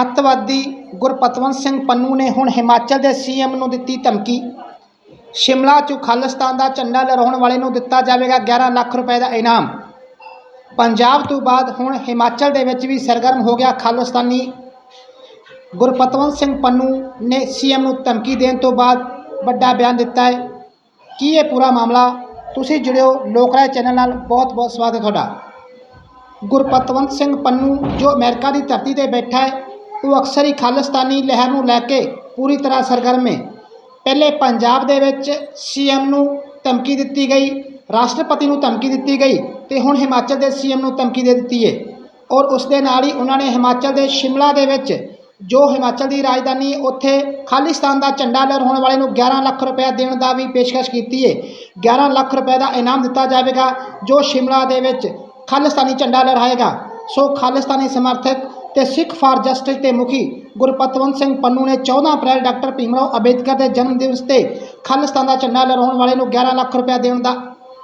ਅੱਤਵਾਦੀ ਗੁਰਪਤਵੰਤ ਸਿੰਘ ਪੰਨੂ ਨੇ ਹੁਣ ਹਿਮਾਚਲ ਦੇ ਸੀਐਮ ਨੂੰ ਦਿੱਤੀ ਧਮਕੀ। ਸ਼ਿਮਲਾ 'ਚ ਖਾਲਿਸਤਾਨ ਦਾ ਝੰਡਾ ਲਹਿਰਾਉਣ ਵਾਲੇ ਨੂੰ ਦਿੱਤਾ ਜਾਵੇਗਾ 11 ਲੱਖ ਰੁਪਏ ਦਾ ਇਨਾਮ। ਪੰਜਾਬ ਤੋਂ ਬਾਅਦ ਹੁਣ ਹਿਮਾਚਲ ਦੇ ਵਿੱਚ ਵੀ ਸਰਗਰਮ ਹੋ ਗਿਆ ਖਾਲਿਸਤਾਨੀ। ਗੁਰਪਤਵੰਤ ਸਿੰਘ ਪੰਨੂ ਨੇ ਸੀਐਮ ਨੂੰ ਧਮਕੀ ਦੇਣ ਤੋਂ ਬਾਅਦ ਵੱਡਾ ਬਿਆਨ ਦਿੱਤਾ ਹੈ। ਕੀ ਇਹ ਪੂਰਾ ਮਾਮਲਾ? ਤੁਸੀਂ ਜੁੜਿਓ ਲੋਕ ਰਾਏ ਚੈਨਲ ਨਾਲ। ਬਹੁਤ ਬਹੁਤ ਸਵਾਗਤ ਹੈ ਤੁਹਾਡਾ। ਗੁਰਪਤਵੰਤ ਸਿੰਘ ਪੰਨੂ ਜੋ ਅਮਰੀਕਾ ਦੀ ਧਰਤੀ ਤੇ ਬੈਠਾ ਹੈ ਉਹ ਅਕਸਰ ਹੀ ਖਾਲਿਸਤਾਨੀ ਲਹਿਰ ਨੂੰ ਲੈ ਕੇ ਪੂਰੀ ਤਰ੍ਹਾਂ ਸਰਗਰਮ ਹੈ ਪਹਿਲੇ ਪੰਜਾਬ ਦੇ ਵਿੱਚ ਸੀਐਮ ਨੂੰ ਧਮਕੀ ਦਿੱਤੀ ਗਈ, ਰਾਸ਼ਟਰਪਤੀ ਨੂੰ ਧਮਕੀ ਦਿੱਤੀ ਗਈ ਤੇ ਹੁਣ ਹਿਮਾਚਲ ਦੇ ਸੀਐਮ ਨੂੰ ਧਮਕੀ ਦੇ ਦਿੱਤੀ ਹੈ ਔਰ ਉਸ ਦੇ ਨਾਲ ਹੀ ਉਹਨਾਂ ਨੇ ਹਿਮਾਚਲ ਦੇ ਸ਼ਿਮਲਾ ਦੇ ਵਿੱਚ ਜੋ ਹਿਮਾਚਲ ਦੀ ਰਾਜਧਾਨੀ ਉੱਥੇ ਖਾਲਿਸਤਾਨ ਦਾ ਝੰਡਾ ਲਹਿਰਾਉਣ ਵਾਲੇ ਨੂੰ 11 ਲੱਖ ਰੁਪਏ ਦੇਣ ਦਾ ਵੀ ਪੇਸ਼ਕਸ਼ ਕੀਤੀ ਹੈ 11 ਲੱਖ ਰੁਪਏ ਦਾ ਇਨਾਮ ਦਿੱਤਾ ਜਾਵੇਗਾ ਜੋ ਸ਼ਿਮਲਾ ਦੇ ਵਿੱਚ ਖਾਲਿਸਤਾਨੀ ਝੰਡਾ ਲਹਿਰਾਏਗਾ। ਸੋ ਖਾਲਿਸਤਾਨੀ ਸਮਰਥਕ ਤੇ ਸਿੱਖ ਫਾਰ ਜਸਟਿਸ ਦੇ ਮੁਖੀ ਗੁਰਪਤਵੰਤ ਸਿੰਘ ਪੰਨੂ ਨੇ 14 ਅਪ੍ਰੈਲ ਡਾਕਟਰ ਭੀਮਰਾਓ ਅੰਬੇਦਕਰ ਦੇ ਜਨਮ ਦਿਵਸ ਤੇ ਖਾਲਿਸਤਾਨ ਦਾ ਝੰਡਾ ਲਹਿਰਾਉਣ ਵਾਲੇ ਨੂੰ 11 ਲੱਖ ਰੁਪਏ ਦੇਣ ਦਾ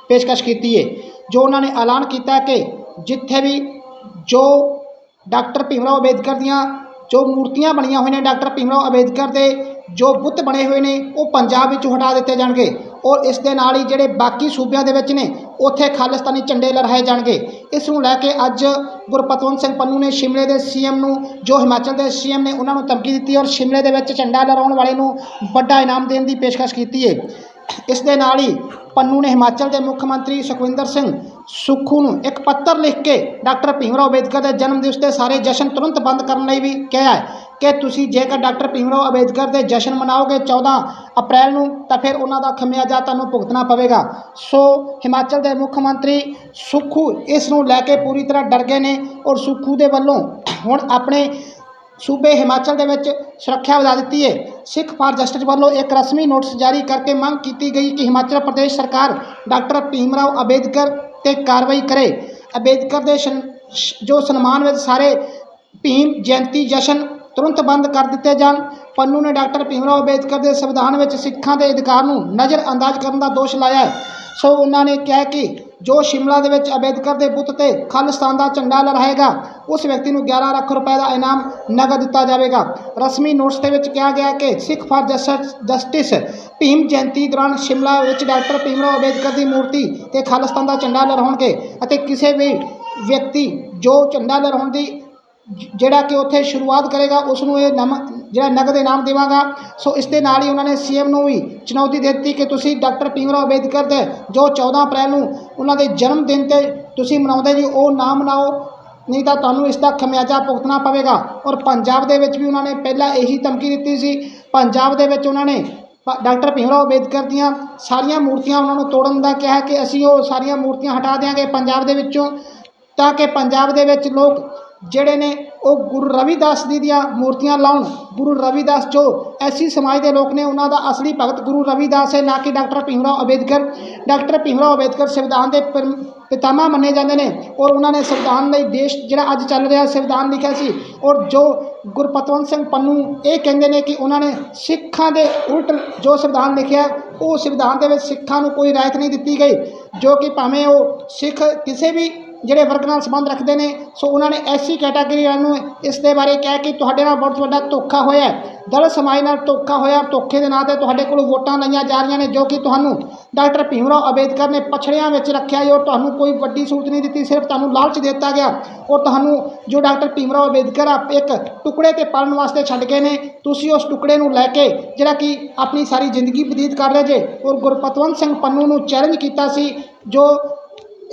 ਪੇਸ਼ਕਸ਼ ਕੀਤੀ ਹੈ ਜੋ ਉਹਨਾਂ ਨੇ ਐਲਾਨ ਕੀਤਾ ਕਿ ਜਿੱਥੇ ਵੀ ਜੋ ਡਾਕਟਰ ਭੀਮਰਾਓ ਅੰਬੇਦਕਰ ਦੀਆਂ ਜੋ ਮੂਰਤੀਆਂ ਬਣੀਆਂ ਹੋਈਆਂ ਨੇ ਡਾਕਟਰ ਭੀਮਰਾਓ ਅੰਬੇਦਕਰ ਦੇ ਜੋ ਬੁੱਤ ਬਣੇ ਹੋਏ ਨੇ, ਉਹ ਪੰਜਾਬ ਵਿੱਚੋਂ ਹਟਾ ਦਿੱਤੇ ਜਾਣਗੇ। ਔਰ ਇਸ ਦੇ ਨਾਲ ਹੀ ਜਿਹੜੇ ਬਾਕੀ ਸੂਬਿਆਂ ਦੇ ਵਿੱਚ ਨੇ, ਉੱਥੇ ਖਾਲਿਸਤਾਨੀ ਝੰਡੇ ਲਹਿਰਾਏ ਜਾਣਗੇ। ਇਸ ਨੂੰ ਲੈ ਕੇ ਅੱਜ ਗੁਰਪਤਵੰਤ ਸਿੰਘ ਪੰਨੂ ਨੇ ਸ਼ਿਮਲੇ ਦੇ ਸੀਐਮ ਨੂੰ, ਜੋ ਹਿਮਾਚਲ ਦੇ ਸੀਐਮ ਨੇ, ਉਹਨਾਂ ਨੂੰ ਧਮਕੀ ਦਿੱਤੀ ਔਰ ਸ਼ਿਮਲੇ ਦੇ ਵਿੱਚ ਝੰਡਾ ਲਹਿਰਾਉਣ ਵਾਲੇ ਨੂੰ ਵੱਡਾ ਇਨਾਮ ਦੇਣ ਦੀ ਪੇਸ਼ਕਸ਼ ਕੀਤੀ ਹੈ ਇਸ ਦੇ ਨਾਲ ਹੀ ਪੰਨੂ ਨੇ ਹਿਮਾਚਲ ਦੇ ਮੁੱਖ ਮੰਤਰੀ ਸੁਖਵਿੰਦਰ ਸਿੰਘ ਸੁੱਖੂ ਨੂੰ ਇੱਕ ਪੱਤਰ ਲਿਖ ਕੇ ਡਾਕਟਰ ਭੀਮਰਾਓ ਅੰਬੇਦਕਰ ਦੇ ਜਨਮ ਦਿਵਸ ਦੇ ਸਾਰੇ ਜਸ਼ਨ ਤੁਰੰਤ ਬੰਦ ਕਰਨ ਲਈ ਵੀ ਕਿਹਾ ਹੈ। ਕਿ ਤੁਸੀਂ ਜੇਕਰ ਡਾਕਟਰ ਭੀਮਰਾਓ ਅੰਬੇਦਕਰ ਦੇ ਜਸ਼ਨ ਮਨਾਓਗੇ 14 ਅਪ੍ਰੈਲ ਨੂੰ, ਤਾਂ ਫਿਰ ਉਹਨਾਂ ਦਾ ਖਮਿਆਜਾ ਤੁਹਾਨੂੰ ਭੁਗਤਣਾ ਪਵੇਗਾ। ਸੋ ਹਿਮਾਚਲ ਦੇ ਮੁੱਖ ਮੰਤਰੀ ਸੁੱਖੂ ਇਸ ਨੂੰ ਲੈ ਕੇ ਪੂਰੀ ਤਰ੍ਹਾਂ ਡਰ ਗਏ ਨੇ ਔਰ ਸੁੱਖੂ ਦੇ ਵੱਲੋਂ ਹੁਣ ਆਪਣੇ ਸੂਬੇ ਹਿਮਾਚਲ ਦੇ ਵਿੱਚ ਸੁਰੱਖਿਆ ਵਧਾ ਦਿੱਤੀ ਹੈ ਸਿੱਖ ਫਾਰ ਜਸਟਿਸ ਵੱਲੋਂ ਇੱਕ ਰਸਮੀ ਨੋਟਿਸ ਜਾਰੀ ਕਰਕੇ ਮੰਗ ਕੀਤੀ ਗਈ ਕਿ ਹਿਮਾਚਲ ਪ੍ਰਦੇਸ਼ ਸਰਕਾਰ ਡਾਕਟਰ ਭੀਮਰਾਓ ਅੰਬੇਦਕਰ ਤੇ ਕਾਰਵਾਈ ਕਰੇ। ਅੰਬੇਦਕਰ ਦੇ ਸ਼ਨ- ਜੋ ਸਨਮਾਨ ਵਿੱਚ ਸਾਰੇ ਭੀਮ ਜਯੰਤੀ ਜਸ਼ਨ ਤੁਰੰਤ ਬੰਦ ਕਰ ਦਿੱਤੇ ਜਾਣ। ਪੰਨੂ ਨੇ ਡਾਕਟਰ ਭੀਮਰਾਓ ਅੰਬੇਦਕਰ ਦੇ ਸੰਵਿਧਾਨ ਵਿੱਚ ਸਿੱਖਾਂ ਦੇ ਅਧਿਕਾਰ ਨੂੰ ਨਜ਼ਰਅੰਦਾਜ਼ ਕਰਨ ਦਾ ਦੋਸ਼ ਲਾਇਆ ਹੈ। ਸੋ ਉਹਨਾਂ ਨੇ ਕਿਹਾ ਕਿ ਜੋ ਸ਼ਿਮਲਾ ਦੇ ਵਿੱਚ ਅੰਬੇਦਕਰ ਦੇ ਬੁੱਤ ਤੇ ਖਾਲਿਸਤਾਨ ਦਾ ਝੰਡਾ ਲਹਿਰਾਏਗਾ, ਉਸ ਵਿਅਕਤੀ ਨੂੰ 11 ਲੱਖ ਰੁਪਏ ਦਾ ਇਨਾਮ ਨਗਦ ਦਿੱਤਾ ਜਾਵੇਗਾ। ਰਸਮੀ ਨੋਟਿਸ ਦੇ ਵਿੱਚ ਕਿਹਾ ਗਿਆ ਕਿ Sikh for justice justice Bhim Jayanti ਦੌਰਾਨ ਸ਼ਿਮਲਾ ਵਿੱਚ ਡਾਕਟਰ ਭੀਮਰਾਓ ਅੰਬੇਦਕਰ ਦੀ ਮੂਰਤੀ ਤੇ ਖਾਲਿਸਤਾਨ ਦਾ ਝੰਡਾ ਲਹਿਰਾਉਣਗੇ ਅਤੇ ਕਿਸੇ ਵੀ ਵਿਅਕਤੀ ਜੋ ਝੰਡਾ ਲਹਿਰਾਉਣ ਦੀ ਜਿਹੜਾ ਕਿ ਉੱਥੇ ਸ਼ੁਰੂਆਤ ਕਰੇਗਾ ਉਸ ਨੂੰ ਇਹ ਨਮ, ਜਿਹੜਾ ਨਗਦ ਇਨਾਮ ਦੇਵਾਂਗਾ। ਸੋ ਇਸ ਦੇ ਨਾਲ ਹੀ ਉਹਨਾਂ ਨੇ ਸੀਐਮ ਨੂੰ ਵੀ ਚੁਣੌਤੀ ਦੇ ਦਿੱਤੀ ਕਿ ਤੁਸੀਂ ਡਾਕਟਰ ਭੀਮਰਾਓ ਅੰਬੇਦਕਰ ਦੇ ਜੋ 14 ਅਪ੍ਰੈਲ ਨੂੰ ਉਹਨਾਂ ਦੇ ਜਨਮ ਦਿਨ ਤੇ ਤੁਸੀਂ ਮਨਾਉਂਦੇ ਜੀ, ਉਹ ਨਾ ਮਨਾਓ ਨਹੀਂ ਤਾਂ ਤੁਹਾਨੂੰ ਇਸ ਦਾ ਖਮਿਆਜਾ ਭੁਗਤਣਾ ਪਵੇਗਾ। ਔਰ ਪੰਜਾਬ ਦੇ ਵਿੱਚ ਵੀ ਉਹਨਾਂ ਨੇ ਪਹਿਲਾਂ ਇਹੀ ਧਮਕੀ ਦਿੱਤੀ ਸੀ। ਪੰਜਾਬ ਦੇ ਵਿੱਚ ਉਹਨਾਂ ਨੇ ਪ- ਡਾਕਟਰ ਭੀਮਰਾਓ ਅੰਬੇਦਕਰ ਦੀਆਂ ਸਾਰੀਆਂ ਮੂਰਤੀਆਂ ਉਹਨਾਂ ਨੂੰ ਤੋੜਨ ਦਾ ਕਿਹਾ ਕਿ ਅਸੀਂ ਉਹ ਸਾਰੀਆਂ ਮੂਰਤੀਆਂ ਹਟਾ ਦਿਆਂਗੇ ਪੰਜਾਬ ਦੇ ਵਿੱਚੋਂ, ਤਾਂ ਕਿ ਪੰਜਾਬ ਦੇ ਵਿੱਚ ਲੋਕ ਜਿਹੜੇ ਨੇ ਉਹ ਗੁਰੂ ਰਵਿਦਾਸ ਜੀ ਦੀਆਂ ਮੂਰਤੀਆਂ ਲਾਉਣ, ਗੁਰੂ ਰਵਿਦਾਸ ਜੋ ਐਸੀ ਸਮਾਜ ਦੇ ਲੋਕ ਨੇ, ਉਹਨਾਂ ਦਾ ਅਸਲੀ ਭਗਤ ਗੁਰੂ ਰਵਿਦਾਸ ਹੈ, ਨਾ ਕਿ ਡਾਕਟਰ ਭੀਮਰਾਓ ਅੰਬੇਦਕਰ। ਡਾਕਟਰ ਭੀਮਰਾਓ ਅੰਬੇਦਕਰ ਸੰਵਿਧਾਨ ਦੇ ਪਿਰ- ਪਿਤਾਮਾ ਮੰਨੇ ਜਾਂਦੇ ਨੇ ਔਰ ਉਹਨਾਂ ਨੇ ਸੰਵਿਧਾਨ ਲਈ ਦੇਸ਼ ਜਿਹੜਾ ਅੱਜ ਚੱਲ ਰਿਹਾ, ਸੰਵਿਧਾਨ ਲਿਖਿਆ ਸੀ ਔਰ ਜੋ ਗੁਰਪਤਵੰਤ ਸਿੰਘ ਪੰਨੂ ਇਹ ਕਹਿੰਦੇ ਨੇ ਕਿ ਉਹਨਾਂ ਨੇ ਸਿੱਖਾਂ ਦੇ ਉਲਟ ਜੋ ਸੰਵਿਧਾਨ ਲਿਖਿਆ, ਉਹ ਸੰਵਿਧਾਨ ਦੇ ਵਿੱਚ ਸਿੱਖਾਂ ਨੂੰ ਕੋਈ ਰਾਇਤ ਨਹੀਂ ਦਿੱਤੀ ਗਈ, ਜੋ ਕਿ ਭਾਵੇਂ ਉਹ ਸਿੱਖ ਕਿਸੇ ਵੀ ਜਿਹੜੇ ਵਰਗ ਨਾਲ ਸੰਬੰਧ ਰੱਖਦੇ ਨੇ, ਸੋ ਉਹਨਾਂ ਨੇ ਐਸੀ ਕੈਟਾਗਰੀ ਵਾਲਿਆਂ ਨੂੰ ਇਸ ਦੇ ਬਾਰੇ ਕਿਹਾ ਕਿ ਤੁਹਾਡੇ ਨਾਲ ਬਹੁਤ ਵੱਡਾ ਧੋਖਾ ਹੋਇਆ ਹੈ। ਦਲ ਸਮਾਜ ਨਾਲ ਧੋਖਾ ਹੋਇਆ, ਧੋਖੇ ਦੇ ਨਾਂ ਤੇ ਤੁਹਾਡੇ ਕੋਲ ਵੋਟਾਂ ਲਈਆਂ ਜਾ ਰਹੀਆਂ ਨੇ, ਜੋ ਕਿ ਤੁਹਾਨੂੰ ਡਾਕਟਰ ਭੀਮਰਾਓ ਅੰਬੇਦਕਰ ਨੇ ਪਛੜਿਆਂ ਵਿੱਚ ਰੱਖਿਆ ਹੈ, ਔਰ ਤੁਹਾਨੂੰ ਕੋਈ ਵੱਡੀ ਸਹੂਲਤ ਨਹੀਂ ਦਿੱਤੀ, ਸਿਰਫ ਤੁਹਾਨੂੰ ਲਾਲਚ ਦਿੱਤਾ ਗਿਆ ਔਰ ਤੁਹਾਨੂੰ ਜੋ ਡਾਕਟਰ ਭੀਮਰਾਓ ਅੰਬੇਦਕਰ ਆ ਇੱਕ ਟੁਕੜੇ ਤੇ ਪਾਲਣ ਵਾਸਤੇ ਛੱਡ ਗਏ ਨੇ, ਤੁਸੀਂ ਉਸ ਟੁਕੜੇ ਨੂੰ ਲੈ ਕੇ ਜਿਹੜਾ ਕਿ ਆਪਣੀ ਸਾਰੀ ਜ਼ਿੰਦਗੀ ਬਤੀਤ ਕਰ ਰਹੇ ਜੇ ਔਰ ਗੁਰਪਤਵੰਤ ਸਿੰਘ ਪੰਨੂ ਨੂੰ ਚੈਲੰਜ ਕੀਤਾ ਸੀ, ਜੋ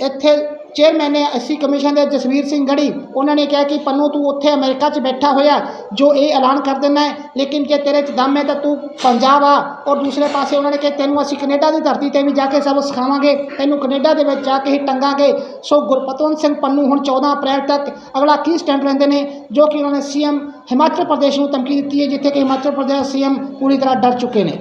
ਇੱਥੇ ਚੇਅਰਮੈਨ ਨੇ ਐਸਸੀ ਕਮਿਸ਼ਨ ਦੇ ਜਸਵੀਰ ਸਿੰਘ ਗੜੀ, ਉਹਨਾਂ ਨੇ ਕਿਹਾ ਕਿ ਪੰਨੂ ਤੂੰ ਉੱਥੇ ਅਮਰੀਕਾ 'ਚ ਬੈਠਾ ਹੋਇਆ, ਜੋ ਇਹ ਐਲਾਨ ਕਰ ਦਿੰਦਾ ਹੈ, ਲੇਕਿਨ ਜੇ ਤੇਰੇ 'ਚ ਦਮ ਹੈ ਤਾਂ ਤੂੰ ਪੰਜਾਬ ਆ। ਔਰ ਦੂਸਰੇ ਪਾਸੇ ਉਹਨਾਂ ਨੇ ਕਿਹਾ, ਤੈਨੂੰ ਅਸੀਂ ਕੈਨੇਡਾ ਦੀ ਧਰਤੀ ਤੇ ਵੀ ਜਾ ਕੇ ਸਭ ਸਿਖਾਵਾਂਗੇ, ਤੈਨੂੰ ਕੈਨੇਡਾ ਦੇ ਵਿੱਚ ਜਾ ਕੇ ਹੀ ਟੰਗਾਂਗੇ। ਸੋ ਗੁਰਪਤਵੰਤ ਸਿੰਘ ਪੰਨੂ ਹੁਣ 14 ਅਪ੍ਰੈਲ ਤੱਕ ਅਗਲਾ ਕੀ ਸਟੈਂਡ ਲੈਂਦੇ ਨੇ, ਜੋ ਕਿ ਉਹਨਾਂ ਨੇ ਸੀਐਮ ਹਿਮਾਚਲ ਪ੍ਰਦੇਸ਼ ਨੂੰ ਧਮਕੀ ਦਿੱਤੀ ਹੈ, ਜਿੱਥੇ ਕਿ ਹਿਮਾਚਲ ਪ੍ਰਦੇਸ਼ ਸੀਐਮ ਪੂਰੀ ਤਰ੍ਹਾਂ ਡਰ ਚੁੱਕੇ ਨੇ।